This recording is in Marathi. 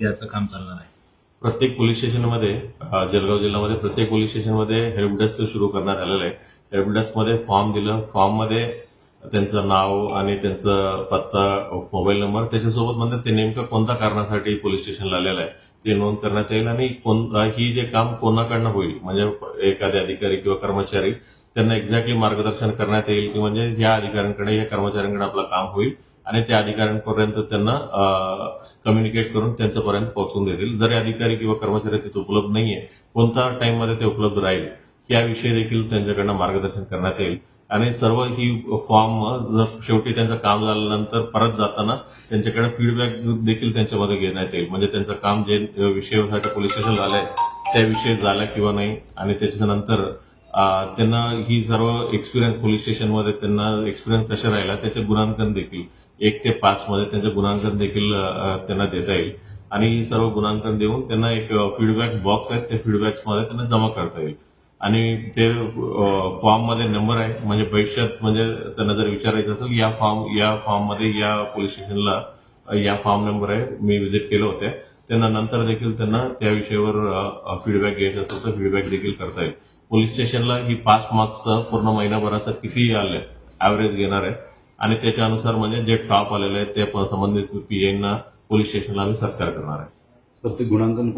त्याचं काम चालणार आहे. प्रत्येक पोलीस स्टेशनमध्ये जळगाव जिल्ह्यामध्ये प्रत्येक पोलीस स्टेशनमध्ये हेल्प डेस्क सुरू करण्यात आलेलं आहे. हेल्प डेस्कमध्ये फॉर्म दिलं. फॉर्ममध्ये त्यांचं नाव आणि त्यांचं पत्ता मोबाईल नंबर त्याच्यासोबत म्हणजे ते नेमकं कोणत्या कारणासाठी पोलीस स्टेशनला आलेलं आहे ते नोंद करण्यात येईल आणि कोण ही जे काम कोणाकडनं होईल म्हणजे एखादे अधिकारी किंवा कर्मचारी त्यांना एक्झॅक्टली मार्गदर्शन करण्यात येईल की म्हणजे या अधिकाऱ्यांकडे या कर्मचाऱ्यांकडे आपलं काम होईल. आणि त्या अधिकाऱ्यांपर्यंत त्यांना कम्युनिकेट करून त्यांच्यापर्यंत पोहोचून देतील. जर अधिकारी किंवा कर्मचारी तिथे उपलब्ध नाहीये कोणत्या टाइममध्ये ते उपलब्ध राहील याविषयी देखील त्यांच्याकडनं मार्गदर्शन करण्यात येईल. आणि सर्व ही फॉर्म जर शेवटी त्यांचं काम झाल्यानंतर परत जाताना त्यांच्याकडे फीडबॅक देखील त्यांच्यामध्ये घेण्यात येईल. म्हणजे त्यांचं काम जे विषयासाठी पोलीस स्टेशन झालंय त्या विषयी झाला किंवा नाही आणि त्याच्यानंतर त्यांना ही सर्व एक्सपिरियन्स पोलीस स्टेशनमध्ये त्यांना एक्सपिरियन्स कशा राहिला त्याचे गुणांकन देखील एक ते पाच मध्ये त्यांचे गुणांकन देखील त्यांना देता येईल. आणि ही सर्व गुणांकन देऊन त्यांना एक फीडबॅक बॉक्स आहे त्या फीडबॅक्समध्ये त्यांना जमा करता येईल. आणि ते फॉर्ममध्ये नंबर आहे म्हणजे भविष्यात म्हणजे त्यांना जर विचारायचं असेल या फॉर्म या फॉर्ममध्ये या पोलीस स्टेशनला या फॉर्म नंबर आहे मी व्हिजिट केलं होतं. त्यांना नंतर देखील त्यांना त्या विषयावर फीडबॅक घ्यायचा असेल तर फीडबॅक देखील करता येईल. पोलीस स्टेशनला ही पाच मार्क्सचं पूर्ण महिनाभराचं किती आलं ऍव्हरेज घेणार आहे. आणि त्याच्यानुसार म्हणजे जे टॉप आलेले आहेत ते संबंधित पीएना पोलीस स्टेशनला आम्ही सरकार करणार आहे. तर ते गुणांकन